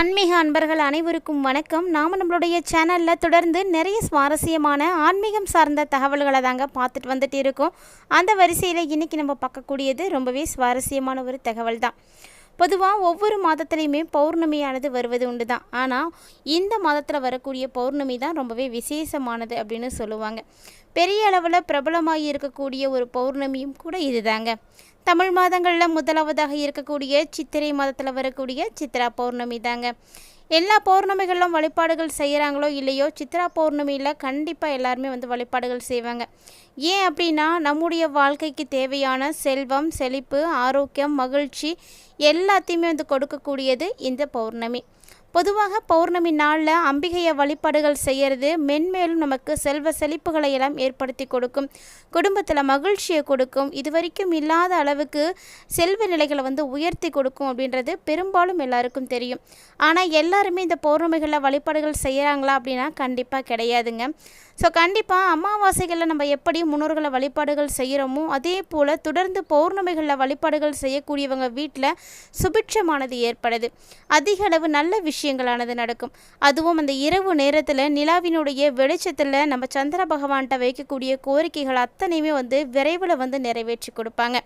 ஆன்மீக அன்பர்கள் அனைவருக்கும் வணக்கம். நாம் நம்மளுடைய சேனலில் தொடர்ந்து நிறைய சுவாரஸ்யமான ஆன்மீகம் சார்ந்த தகவல்களை தாங்க பார்த்துட்டு வந்துட்டு இருக்கோம். அந்த வரிசையில் இன்றைக்கி நம்ம பார்க்கக்கூடியது ரொம்பவே சுவாரஸ்யமான ஒரு தகவல் தான் பொதுவாக ஒவ்வொரு மாதத்துலேயுமே பௌர்ணமியானது வருவது உண்டு தான் ஆனால் இந்த மாதத்தில் வரக்கூடிய பௌர்ணமி தான் ரொம்பவே விசேஷமானது அப்படின்னு சொல்லுவாங்க. பெரிய அளவில் பிரபலமாக இருக்கக்கூடிய ஒரு பௌர்ணமியும் கூட இதுதாங்க. தமிழ் மாதங்களில் முதலாவதாக இருக்கக்கூடிய சித்திரை மாதத்தில் வரக்கூடிய சித்ரா பௌர்ணமி தாங்க. எல்லா பௌர்ணமிகளிலும் வழிபாடுகள் செய்கிறாங்களோ இல்லையோ சித்ரா பௌர்ணமியில் கண்டிப்பாக எல்லாருமே வந்து வழிபாடுகள் செய்வாங்க. ஏன் அப்படின்னா நம்முடைய வாழ்க்கைக்கு தேவையான செல்வம் செழிப்பு ஆரோக்கியம் மகிழ்ச்சி எல்லாத்தையுமே வந்து கொடுக்கக்கூடியது இந்த பௌர்ணமி. பொதுவாக பௌர்ணமி நாளில் அம்பிகையை வழிபாடுகள் செய்கிறது மென்மேலும் நமக்கு செல்வ செழிப்புகளை எல்லாம் ஏற்படுத்தி கொடுக்கும். குடும்பத்தில் மகிழ்ச்சியை கொடுக்கும். இது வரைக்கும் இல்லாத அளவுக்கு செல்வ நிலைகளை வந்து உயர்த்தி கொடுக்கும் அப்படின்றது பெரும்பாலும் எல்லாருக்கும் தெரியும். ஆனால் எல்லாருமே இந்த பௌர்ணமிகளில் வழிபாடுகள் செய்கிறாங்களா அப்படின்னா கண்டிப்பாக கிடையாதுங்க. ஸோ கண்டிப்பாக அமாவாசைகளில் நம்ம எப்படி முன்னோர்களை வழிபாடுகள் செய்கிறோமோ அதே போல் தொடர்ந்து பௌர்ணமிகளில் வழிபாடுகள் செய்யக்கூடியவங்க வீட்டில் சுபிட்சமானது ஏற்படுது. அதிக அளவு நல்ல விஷயங்களானது நடக்கும். அதுவும் அந்த இரவு நேரத்தில் நிலாவினுடைய வெளிச்சத்தில் நம்ம சந்திர பகவான்கிட்ட வைக்கக்கூடிய கோரிக்கைகள் அத்தனையுமே வந்து விரைவில் வந்து நிறைவேற்றி கொடுப்பாங்க.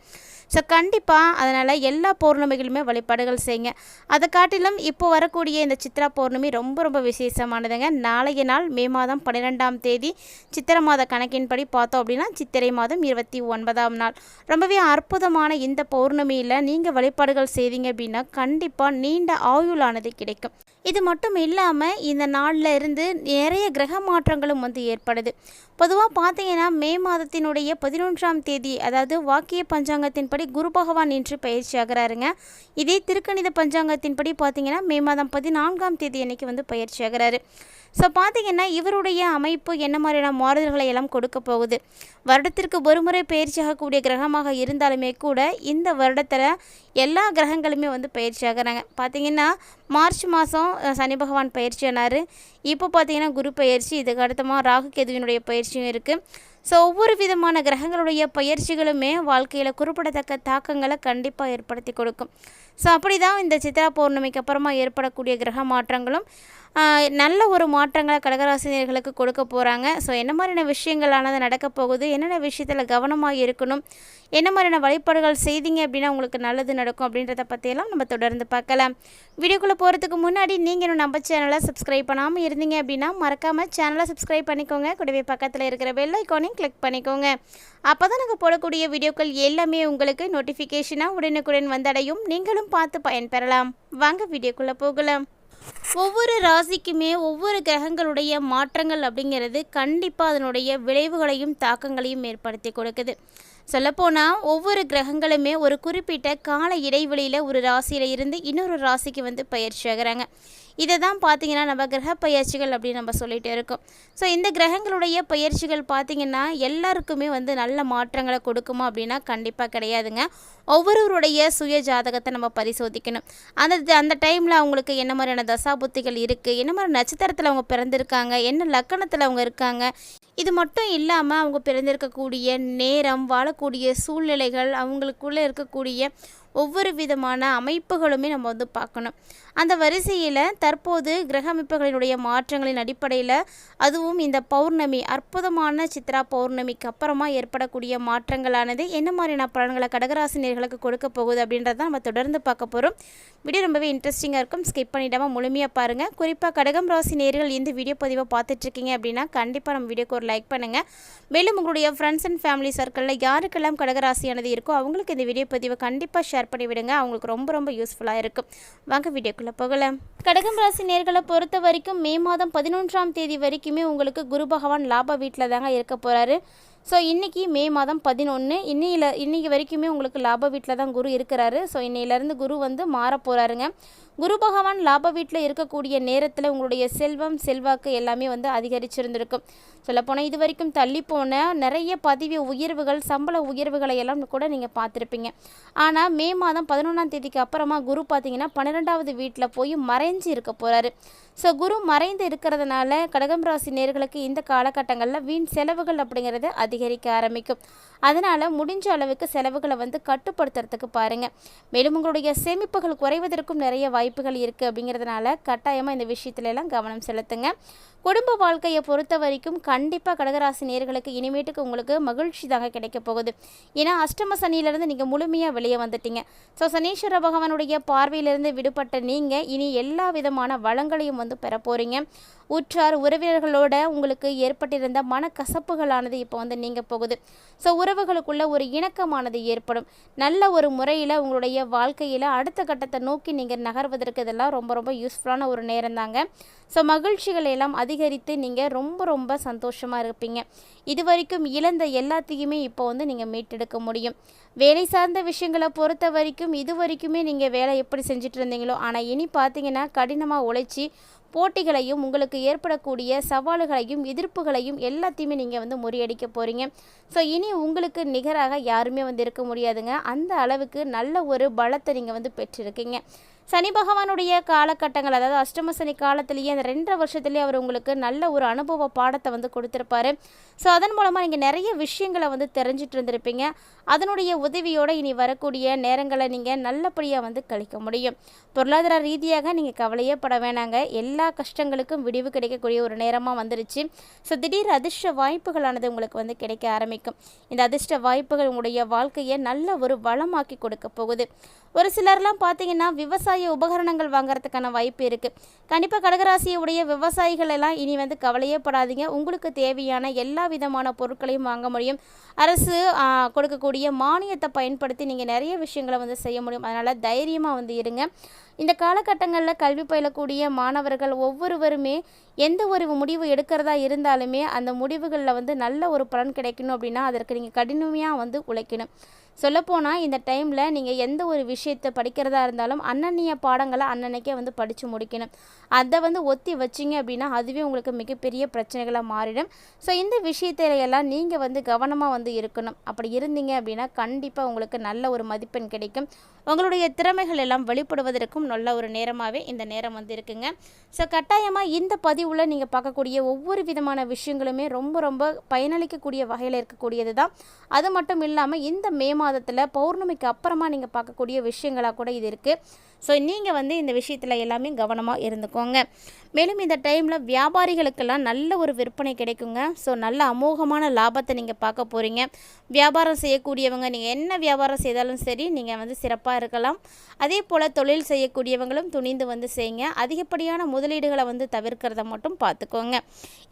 ஸோ கண்டிப்பாக அதனால் எல்லா பௌர்ணமிகளுமே வழிபாடுகள் செய்யுங்க. அதை காட்டிலும் இப்போ வரக்கூடிய இந்த சித்ரா பௌர்ணமி ரொம்ப ரொம்ப விசேஷமானதுங்க. நாளைய நாள் மே மாதம் பன்னிரெண்டாம் தேதி சித்திரை மாத கணக்கின்படி பார்த்தோம் அப்படின்னா சித்திரை மாதம் இருபத்தி ஒன்பதாம் நாள். ரொம்பவே அற்புதமான இந்த பௌர்ணமியில் நீங்கள் வழிபாடுகள் செய்தீங்க அப்படின்னா கண்டிப்பாக நீண்ட ஆயுளானது கிடைக்கும். இது மட்டும் இல்லாமல் இந்த நாளில் இருந்து நிறைய கிரக மாற்றங்களும் வந்து ஏற்படுது. பொதுவாக பார்த்தீங்கன்னா மே மாதத்தினுடைய பதினொன்றாம் தேதி அதாவது வாக்கிய பஞ்சாங்கத்தின்படி குரு பகவான் இன்று பயிற்சி ஆகிறாருங்க. இதே திருக்கணித பஞ்சாங்கத்தின்படி பார்த்தீங்கன்னா மே மாதம் பதினான்காம் தேதி அன்னைக்கு வந்து பயிற்சி ஆகிறாரு. ஸோ பார்த்தீங்கன்னா இவருடைய அமைப்பு என்ன மாதிரியான மாறுதல்களை எல்லாம் கொடுக்க போகுது? வருடத்திற்கு ஒருமுறை பயிற்சி ஆகக்கூடிய கிரகமாக இருந்தாலுமே கூட இந்த வருடத்தில் எல்லா கிரகங்களுமே வந்து பயிற்சி ஆகிறாங்க. பார்த்தீங்கன்னா மார்ச் மாதம் சனி பகவான் பயிற்சி ஆனார். இப்போ பார்த்தீங்கன்னா குரு பயிற்சி இதுக்கு அடுத்தமாக ராகு கேதுவினுடைய பயிற்சியும் இருக்குது ஸோ ஒவ்வொரு விதமான கிரகங்களுடைய பயிற்சிகளுமே வாழ்க்கையில் குறிப்பிடத்தக்க தாக்கங்களை கண்டிப்பாக ஏற்படுத்தி கொடுக்கும். ஸோ அப்படி தான் இந்த சித்ரா பௌர்ணமிக்கு அப்புறமா ஏற்படக்கூடிய கிரக மாற்றங்களும் நல்ல ஒரு மாற்றங்களை கடகராசினியர்களுக்கு கொடுக்க போகிறாங்க ஸோ என்ன மாதிரியான விஷயங்களானது நடக்க போகுது? என்னென்ன விஷயத்தில் கவனமாக இருக்கணும்? என்ன மாதிரியான வழிபாடுகள் செய்தீங்க அப்படின்னா உங்களுக்கு நல்லது நடக்கும் அப்படின்றத பற்றியெல்லாம் நம்ம தொடர்ந்து பார்க்கலாம். வீடியோக்குள்ளே போகிறதுக்கு முன்னாடி நீங்கள் இன்னும் நம்ம சேனலை சப்ஸ்கிரைப் பண்ணாமல் இருந்தீங்க அப்படின்னா மறக்காமல் சேனலை சப்ஸ்கிரைப் பண்ணிக்கோங்க. கூடவே பக்கத்தில் இருக்கிற பெல் ஐக்கானையும் கிளிக் பண்ணிக்கோங்க. அப்போ தான் நாங்கள் போடக்கூடிய வீடியோக்கள் எல்லாமே உங்களுக்கு நோட்டிஃபிகேஷனாக உடனுக்குடன் வந்தடையும். நீங்களும் பார்த்து பயன்பெறலாம். வாங்க வீடியோக்குள்ளே போகலாம். ஒவ்வொரு ராசிக்குமே ஒவ்வொரு கிரகங்களுடைய மாற்றங்கள் அப்படிங்கிறது கண்டிப்பாக அதனுடைய விளைவுகளையும் தாக்கங்களையும் ஏற்படுத்தி கொடுக்குது. சொல்லப்போனால் ஒவ்வொரு கிரகங்களுமே ஒரு குறிப்பிட்ட கால இடைவெளியில் ஒரு ராசியில் இருந்து இன்னொரு ராசிக்கு வந்து பயிற்சி ஆகிறாங்க. இதை தான் பார்த்தீங்கன்னா நம்ம கிரக பயிற்சிகள் அப்படின்னு நம்ம சொல்லிகிட்டே இருக்கோம். ஸோ இந்த கிரகங்களுடைய பயிற்சிகள் பார்த்தீங்கன்னா எல்லாருக்குமே வந்து நல்ல மாற்றங்களை கொடுக்குமா அப்படின்னா கண்டிப்பாக கிடையாதுங்க. ஒவ்வொருவருடைய சுய ஜாதகத்தை நம்ம பரிசோதிக்கணும். அந்த அந்த டைமில் அவங்களுக்கு என்ன மாதிரியான தசாபுத்திகள் இருக்குது என்ன மாதிரி நட்சத்திரத்தில் அவங்க பிறந்திருக்காங்க என்ன லக்கணத்தில் அவங்க இருக்காங்க இது மட்டும் இல்லாமல் அவங்க பிறந்திருக்கக்கூடிய நேரம் வாழக்கூடிய சூழ்நிலைகள் அவங்களுக்குள்ளே இருக்கக்கூடிய ஒவ்வொரு விதமான அமைப்புகளுமே நம்ம வந்து பார்க்கணும். அந்த வரிசையில் தற்போது கிரக அமைப்புகளினுடைய மாற்றங்களின் அடிப்படையில் அதுவும் இந்த பௌர்ணமி அற்புதமான சித்ரா பௌர்ணமிக்கு அப்புறமா ஏற்படக்கூடிய மாற்றங்களானது என்ன மாதிரியான பலன்களை கடகராசினியர்களுக்கு கொடுக்க போகுது அப்படின்றத நம்ம தொடர்ந்து பார்க்க போகிறோம் வீடியோ ரொம்பவே இன்ட்ரெஸ்டிங்காக இருக்கும். ஸ்கிப் பண்ணிடாமல் முழுமையாக பாருங்கள் குறிப்பாக கடகம் ராசி நேர்கள் இந்த வீடியோ பதிவை பார்த்துட்ருக்கீங்க அப்படின்னா கண்டிப்பாக நம்ம வீடியோக்கு ஒரு லைக் பண்ணுங்கள் மேலும் உங்களுடைய ஃப்ரெண்ட்ஸ் அண்ட் ஃபேமிலி சர்க்கிளில் யாருக்கெல்லாம் கடகராசியானது இருக்கோ அவங்களுக்கு இந்த வீடியோ பதிவை கண்டிப்பாக ஷேர் பண்ணி விடுங்க அவங்களுக்கு ரொம்ப ரொம்ப யூஸ்ஃபுல்லாக இருக்கும். வாங்க வீடியோக்குள்ளே போகலாம் கடகம் ராசி நேர்களை பொறுத்த வரைக்கும் மே மாதம் பதினொன்றாம் தேதி வரைக்குமே உங்களுக்கு குரு பகவான் லாப வீட்டில் தாங்க இருக்க போகிறாரு ஸோ இன்றைக்கி மே மாதம் பதினொன்று இன்னையில் இன்றைக்கி வரைக்குமே உங்களுக்கு லாப வீட்டில் தான் குரு இருக்கிறாரு. ஸோ இன்னையிலேருந்து குரு வந்து மாற போகிறாருங்க குரு பகவான் லாப வீட்டில் இருக்கக்கூடிய நேரத்தில் உங்களுடைய செல்வம் செல்வாக்கு எல்லாமே வந்து அதிகரிச்சிருந்திருக்கும். சொல்லப்போனால் இது வரைக்கும் தள்ளி போன நிறைய பதவி உயர்வுகள் சம்பள உயர்வுகளை எல்லாம் கூட நீங்கள் பார்த்துருப்பீங்க. ஆனால் மே மாதம் பதினொன்றாம் தேதிக்கு அப்புறமா குரு பார்த்தீங்கன்னா பன்னிரெண்டாவது வீட்டில் போய் மறைஞ்சு இருக்க போகிறாரு ஸோ குரு மறைந்து இருக்கிறதுனால கடகம் ராசி நேர்களுக்கு இந்த காலகட்டங்களில் வீண் செலவுகள் அப்படிங்கிறது அதிகரிக்க ஆரம்பிக்கும். அதனால் முடிஞ்ச அளவுக்கு செலவுகளை வந்து கட்டுப்படுத்துறதுக்கு பாருங்கள் மேலும் உங்களுடைய சேமிப்புகள் குறைவதற்கும் நிறைய வாய்ப்புகள் இருக்குது அப்படிங்கிறதுனால கட்டாயமாக இந்த விஷயத்துலலாம் கவனம் செலுத்துங்க. குடும்ப வாழ்க்கையை பொறுத்த வரைக்கும் கண்டிப்பாக கடகராசி நேர்களுக்கு இனிமேட்டுக்கு உங்களுக்கு மகிழ்ச்சி தாங்க கிடைக்க போகுது. ஏன்னா அஷ்டம சனியிலேருந்து நீங்கள் முழுமையாக வெளியே வந்துட்டீங்க. ஸோ சனீஸ்வர பகவானுடைய பார்வையிலிருந்து விடுபட்ட நீங்கள் இனி எல்லா விதமான வளங்களையும் வந்து பெற போகிறீங்க உற்றார் உறவினர்களோட உங்களுக்கு ஏற்பட்டிருந்த மனக்கசப்புகளானது இப்போ வந்து நீங்க போகுது. ஸோ உறவுகளுக்குள்ள ஒரு இணக்கமானது ஏற்படும். நல்ல ஒரு முறையில் உங்களுடைய வாழ்க்கையில் அடுத்த கட்டத்தை நோக்கி நீங்கள் நகர்வதற்கு இதெல்லாம் ரொம்ப ரொம்ப யூஸ்ஃபுல்லான ஒரு நேரம் தாங்க. ஸோ மகிழ்ச்சிகளை எல்லாம் அதிகரித்து நீங்கள் ரொம்ப ரொம்ப சந்தோஷமாக இருப்பீங்க. இது வரைக்கும் இழந்த எல்லாத்தையுமே இப்போ வந்து நீங்கள் மீட்டெடுக்க முடியும். வேலை சார்ந்த விஷயங்களை பொறுத்த வரைக்கும் இது வரைக்குமே நீங்கள் வேலை எப்படி செஞ்சுட்டு இருந்தீங்களோ ஆனால் இனி பார்த்தீங்கன்னா கடினமாக உழைச்சி போட்டிகளையும் உங்களுக்கு ஏற்படக்கூடிய சவால்களையும் எதிர்ப்புகளையும் எல்லாத்தையுமே நீங்கள் வந்து முறியடிக்க போகிறீங்க ஸோ இனி உங்களுக்கு நிகராக யாருமே வந்து இருக்க முடியாதுங்க. அந்த அளவுக்கு நல்ல ஒரு பலத்தை நீங்கள் வந்து பெற்றிருக்கீங்க. சனி பகவானுடைய காலகட்டங்கள் அதாவது அஷ்டம சனி காலத்திலேயே அந்த ரெண்டரை வருஷத்துலேயே அவர் உங்களுக்கு நல்ல ஒரு அனுபவ பாடத்தை வந்து கொடுத்துருப்பாரு. ஸோ அதன் மூலமாக நீங்கள் நிறைய விஷயங்களை வந்து தெரிஞ்சிட்டு இருந்திருப்பீங்க. அதனுடைய உதவியோடு இனி வரக்கூடிய நேரங்களை நீங்கள் நல்லபடியாக வந்து கழிக்க முடியும். பொருளாதார ரீதியாக நீங்கள் கவலையே பட வேணாங்க. எல்லா எல்லா கஷ்டங்களுக்கும் விடிவு கிடைக்கக்கூடிய ஒரு நேரமாக வந்துருச்சு. ஸோ திடீர் அதிர்ஷ்ட வாய்ப்புகளானது உங்களுக்கு வந்து கிடைக்க ஆரம்பிக்கும். இந்த அதிர்ஷ்ட வாய்ப்புகள் உங்களுடைய வாழ்க்கையை நல்ல ஒரு வளமாக்கி கொடுக்க போகுது. ஒரு சிலர்லாம் பார்த்தீங்கன்னா விவசாய உபகரணங்கள் வாங்குறதுக்கான வாய்ப்பு இருக்குது கண்டிப்பாக கடகராசியுடைய விவசாயிகள் எல்லாம் இனி வந்து கவலையே படாதீங்க. உங்களுக்கு தேவையான எல்லா விதமான பொருட்களையும் வாங்க முடியும். அரசு கொடுக்கக்கூடிய மானியத்தை பயன்படுத்தி நீங்கள் நிறைய விஷயங்களை வந்து செய்ய முடியும். அதனால் தைரியமாக வந்து இருங்க. இந்த காலகட்டங்களில் கல்வி பயிலக்கூடிய மாணவர்கள் ஒவ்வொருவருமே எந்த ஒரு முடிவு எடுக்கிறதா இருந்தாலுமே அந்த முடிவுகளில் வந்து நல்ல ஒரு பலன் கிடைக்கணும் அப்படின்னா அதற்கு நீங்கள் கடினமையாக வந்து உழைக்கணும். சொல்லப்போனால் இந்த டைமில் நீங்கள் எந்த ஒரு விஷயத்தை படிக்கிறதா இருந்தாலும் அன்னன்னைய பாடங்களை அன்னன்னைக்கே வந்து படித்து முடிக்கணும். அதை வந்து ஒத்தி வச்சிங்க அப்படின்னா அதுவே உங்களுக்கு மிகப்பெரிய பிரச்சனைகளாக மாறிடும். ஸோ இந்த விஷயத்தில எல்லாம் நீங்கள் வந்து கவனமாக வந்து இருக்கணும். அப்படி இருந்தீங்க அப்படின்னா கண்டிப்பாக உங்களுக்கு நல்ல ஒரு மதிப்பெண் கிடைக்கும். உங்களுடைய திறமைகள் எல்லாம் வெளிப்படுவதற்கும் நல்ல ஒரு நேரமாகவே இந்த நேரம் வந்து இருக்குங்க. ஸோ கட்டாயமாக இந்த பதிவில் நீங்கள் பார்க்கக்கூடிய ஒவ்வொரு விதமான விஷயங்களுமே ரொம்ப ரொம்ப பயனளிக்கக்கூடிய வகையில் இருக்கக்கூடியது தான் அது மட்டும் இல்லாமல் இந்த மே மாதத்தில் பௌர்ணமிக்கு அப்புறமா நீங்கள் பார்க்கக்கூடிய விஷயங்களாக கூட இது இருக்குது ஸோ நீங்கள் வந்து இந்த விஷயத்தில் எல்லாமே கவனமாக இருந்துக்கோங்க. மேலும் இந்த டைமில் வியாபாரிகளுக்கெல்லாம் நல்ல ஒரு விற்பனை கிடைக்குங்க. ஸோ நல்ல அமோகமான லாபத்தை நீங்கள் பார்க்க போகிறீங்க வியாபாரம் செய்யக்கூடியவங்க நீங்கள் என்ன வியாபாரம் செய்தாலும் சரி நீங்கள் வந்து சிறப்பாக இருக்கலாம். அதே போல் தொழில் செய்யக்கூடியவங்களும் துணிந்து வந்து செய்யுங்க. அதிகப்படியான முதலீடுகளை வந்து தவிர்க்கிறத மட்டும் பார்த்துக்கோங்க.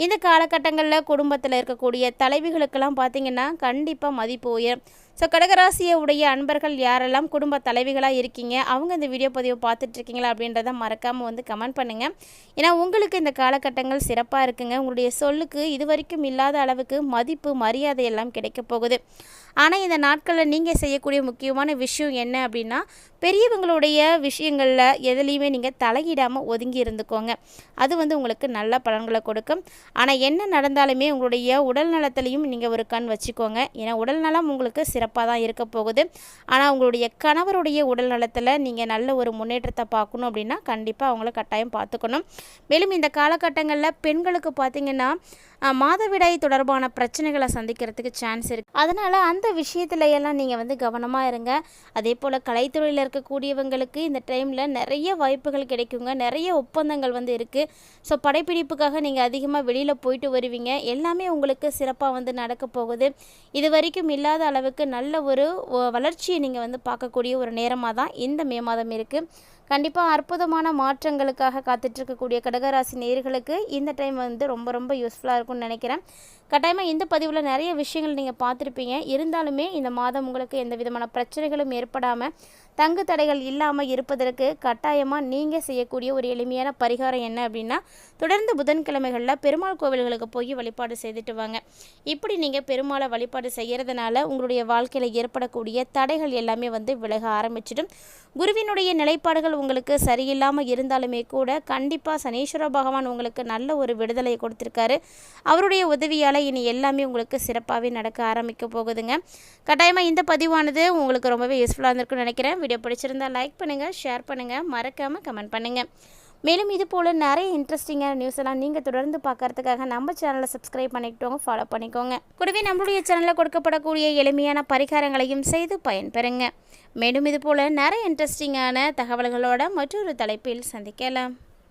இந்த காலகட்டங்களில் குடும்பத்தில் இருக்கக்கூடிய தலைவிகளுக்கெல்லாம் பார்த்தீங்கன்னா கண்டிப்பாக மதிப்பு உயரும் ஸோ கடகராசியை உடைய அன்பர்கள் யாரெல்லாம் குடும்ப தலைவிகளாக இருக்கீங்க அவங்க இந்த வீடியோ பதிவை பார்த்துட்ருக்கீங்களா அப்படின்றத மறக்காமல் வந்து கமெண்ட் பண்ணுங்கள் ஏன்னா உங்களுக்கு இந்த காலகட்டங்கள் சிறப்பாக இருக்குங்க. உங்களுடைய சொல்லுக்கு இது வரைக்கும் இல்லாத அளவுக்கு மதிப்பு மரியாதை எல்லாம் கிடைக்க போகுது. ஆனால் இந்த நாட்களில் நீங்கள் செய்யக்கூடிய முக்கியமான விஷயம் என்ன அப்படின்னா பெரியவங்களுடைய விஷயங்களில் எதுலேயுமே நீங்கள் தலையிடாமல் ஒதுங்கி இருந்துக்கோங்க. அது வந்து உங்களுக்கு நல்ல பலன்களை கொடுக்கும். ஆனால் என்ன நடந்தாலுமே உங்களுடைய உடல் நலத்திலையும் நீங்கள் ஒரு கண் வச்சுக்கோங்க. ஏன்னா உடல் நலம் உங்களுக்கு சிறப்பாக தான் இருக்க போகுது. ஆனால் உங்களுடைய கணவருடைய உடல் நலத்தில் நீங்கள் நல்ல ஒரு முன்னேற்றத்தை பார்க்கணும் அப்படின்னா கண்டிப்பாக அவங்கள கட்டாயம் பார்த்துக்கணும். மேலும் இந்த காலகட்டங்களில் பெண்களுக்கு பார்த்திங்கன்னா மாதவிடாய் தொடர்பான பிரச்சனைகளை சந்திக்கிறதுக்கு சான்ஸ் இருக்குது அதனால் அந்த விஷயத்துல எல்லாம் நீங்கள் வந்து கவனமாக இருங்க. அதே போல் கலைத்துறையில் இருக்கக்கூடியவங்களுக்கு இந்த டைமில் நிறைய வாய்ப்புகள் கிடைக்குங்க. நிறைய ஒப்பந்தங்கள் வந்து இருக்குது ஸோ படைப்பிடிப்புக்காக நீங்கள் அதிகமாக வெளியில் போயிட்டு வருவீங்க. எல்லாமே உங்களுக்கு சிறப்பாக வந்து நடக்க போகுது. இது வரைக்கும் இல்லாத அளவுக்கு நல்ல ஒரு வளர்ச்சியை நீங்கள் வந்து பார்க்கக்கூடிய ஒரு நேரமாக தான் இந்த மே மாதம் இருக்குது கண்டிப்பாக அற்புதமான மாற்றங்களுக்காக காத்துட்ருக்கக்கூடிய கடகராசி நேர்களுக்கு இந்த டைம் வந்து ரொம்ப ரொம்ப யூஸ்ஃபுல்லாக இருக்கும்னு நினைக்கிறேன். கட்டாயமாக இந்த பதிவில் நிறைய விஷயங்கள் நீங்கள் பார்த்துருப்பீங்க. இருந்தாலுமே இந்த மாதம் உங்களுக்கு எந்த விதமான பிரச்சனைகளும் ஏற்படாமல் தங்கு தடைகள் இல்லாமல் இருப்பதற்கு கட்டாயமாக நீங்கள் செய்யக்கூடிய ஒரு எளிமையான பரிகாரம் என்ன அப்படின்னா தொடர்ந்து புதன்கிழமைகளில் பெருமாள் கோவில்களுக்கு போய் வழிபாடு செய்துட்டு வாங்க. இப்படி நீங்கள் பெருமாளை வழிபாடு செய்கிறதுனால உங்களுடைய வாழ்க்கையில் ஏற்படக்கூடிய தடைகள் எல்லாமே வந்து விலக ஆரம்பிச்சிடும். குருவினுடைய நிலைப்பாடுகள் உங்களுக்கு சரியில்லாமல் இருந்தாலுமே கூட கண்டிப்பாக சனீஸ்வர பகவான் உங்களுக்கு நல்ல ஒரு விடுதலை கொடுத்துருக்காரு. அவருடைய உதவியால் இனி எல்லாமே உங்களுக்கு சிறப்பாகவே நடக்க ஆரம்பிக்க போகுதுங்க. கட்டாயமாக இந்த பதிவானது உங்களுக்கு ரொம்பவே யூஸ்ஃபுல்லாக இருந்திருக்குன்னு நினைக்கிறேன். வீடியோ பிடிச்சிருந்தா லைக் பண்ணுங்கள் ஷேர் பண்ணுங்கள் மறக்காமல் கமெண்ட் பண்ணுங்கள் மேலும் இது போல் நிறைய இன்ட்ரெஸ்டிங்கான நியூஸ் எல்லாம் நீங்கள் தொடர்ந்து பார்க்கறதுக்காக நம்ம சேனலை சப்ஸ்கிரைப் பண்ணிக்கிட்டோங்க ஃபாலோ பண்ணிக்கோங்க. கூடவே நம்மளுடைய சேனலில் கொடுக்கப்படக்கூடிய எளிமையான பரிகாரங்களையும் செய்து பயன்பெறுங்க. மேலும் இது போல் நிறைய இன்ட்ரெஸ்டிங்கான தகவல்களோட மற்றொரு தலைப்பில் சந்திக்கலாம்.